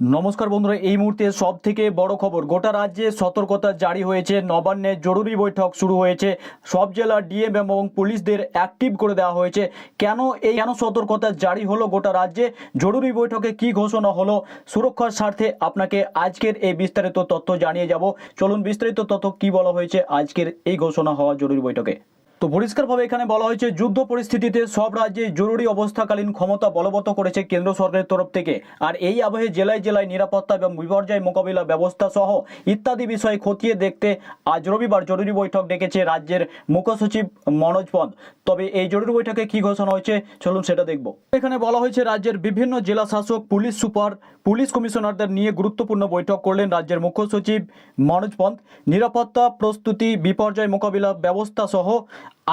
নমস্কার বন্ধুরা, এই মুহূর্তে সব থেকে বড় খবর, গোটা রাজ্যে সতর্কতা জারি হয়েছে নবান্নে জরুরি বৈঠক শুরু হয়েছে, সব জেলার ডিএম এবং পুলিশদের অ্যাক্টিভ করে দেওয়া হয়েছে। কেন এই, কেন সতর্কতা জারি হলো গোটা রাজ্যে? জরুরি বৈঠকে কি ঘোষণা হলো? সুরক্ষার স্বার্থে আপনাকে আজকের এই বিস্তারিত তথ্য জানিয়ে যাব। চলুন বিস্তারিত তথ্য কি বলা হয়েছে আজকের এই ঘোষণা হওয়া জরুরি বৈঠকে। তো পরিষ্কারভাবে এখানে বলা হয়েছে, যুদ্ধ পরিস্থিতিতে সব রাজ্যে জরুরি অবস্থাকালীন ক্ষমতা বলবৎ করেছে কেন্দ্র সরকারের তরফ থেকে। আর এই আবহে জেলায় জেলায় নিরাপত্তা এবং বিপর্যয় মোকাবিলা ব্যবস্থা সহ ইত্যাদি বিষয়ে খতিয়ে দেখতে আজ রবিবার জরুরি বৈঠক ডেকেছে রাজ্যের মুখ্যসচিব মনোজ পন্থ। তবে এই জরুরি বৈঠকে কি ঘোষণা হয়েছে, চলুন সেটা দেখব। এখানে বলা হয়েছে, রাজ্যের বিভিন্ন জেলা শাসক, পুলিশ সুপার, পুলিশ কমিশনারদের নিয়ে গুরুত্বপূর্ণ বৈঠক করলেন রাজ্যের মুখ্য সচিব মনোজ পন্থ। নিরাপত্তা, প্রস্তুতি, বিপর্যয় মোকাবিলা ব্যবস্থা সহ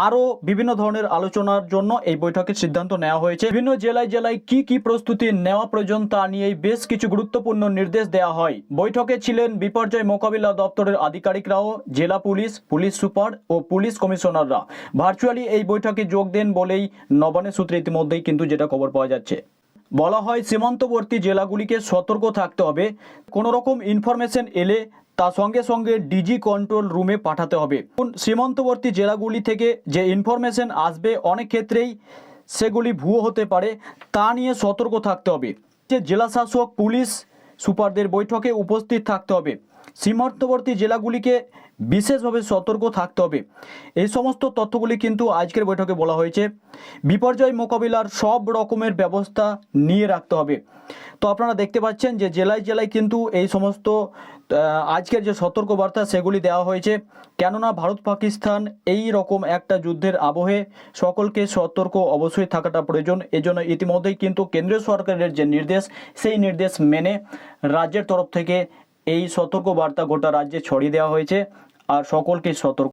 আরও বিভিন্ন ধরনের আলোচনার জন্য এই বৈঠকে সিদ্ধান্ত নেওয়া হয়েছে। বিভিন্ন জেলায় জেলায় কি কি প্রস্তুতি নেওয়া প্রয়োজন তা নিয়ে বেশ কিছু গুরুত্বপূর্ণ নির্দেশ দেওয়া হয়। বৈঠকে ছিলেন বিপর্যয় মোকাবিলা দপ্তরের আধিকারিকরাও, জেলা পুলিশ পুলিশ সুপার ও পুলিশ কমিশনাররা। ভার্চুয়ালি এই বৈঠকে যোগ দেন বলেই নবানের সূত্রে ইতিমধ্যেই কিন্তু যেটা খবর পাওয়া যাচ্ছে। বলা হয় সীমান্তবর্তী জেলাগুলিকে সতর্ক থাকতে হবে। কোনো রকম ইনফরমেশন এলে তা সঙ্গে সঙ্গে ডিজি কন্ট্রোল রুমে পাঠাতে হবে। সীমান্তবর্তী জেলাগুলি থেকে যে ইনফরমেশন আসবে, অনেক ক্ষেত্রেই সেগুলি ভুয়ো হতে পারে, তা নিয়ে সতর্ক থাকতে হবে। যে জেলাশাসক, পুলিশ সুপারদের বৈঠকে উপস্থিত থাকতে হবে। সীমান্তবর্তী জেলাগুলিকে বিশেষভাবে সতর্ক থাকতে হবে। এই সমস্ত তথ্যগুলি কিন্তু আজকের বৈঠকে বলা হয়েছে। বিপর্যয় মোকাবিলার সব রকমের ব্যবস্থা নিয়ে রাখতে হবে। তো আপনারা দেখতে পাচ্ছেন যে জেলায় জেলায় কিন্তু এই সমস্ত আজকের যে সতর্কবার্তা সেগুলি দেওয়া হয়েছে। কেননা ভারত পাকিস্তান এই রকম একটা যুদ্ধের আবহে সকলকে সতর্ক অবশ্যই থাকাটা প্রয়োজন। এজন্য ইতিমধ্যেই কিন্তু কেন্দ্রীয় সরকারের যে নির্দেশ, সেই নির্দেশ মেনে রাজ্যের তরফ থেকে এই সতর্ক বার্তা গোটা রাজ্যে ছড়িয়ে দেওয়া হয়েছে আর সকলকে সতর্ক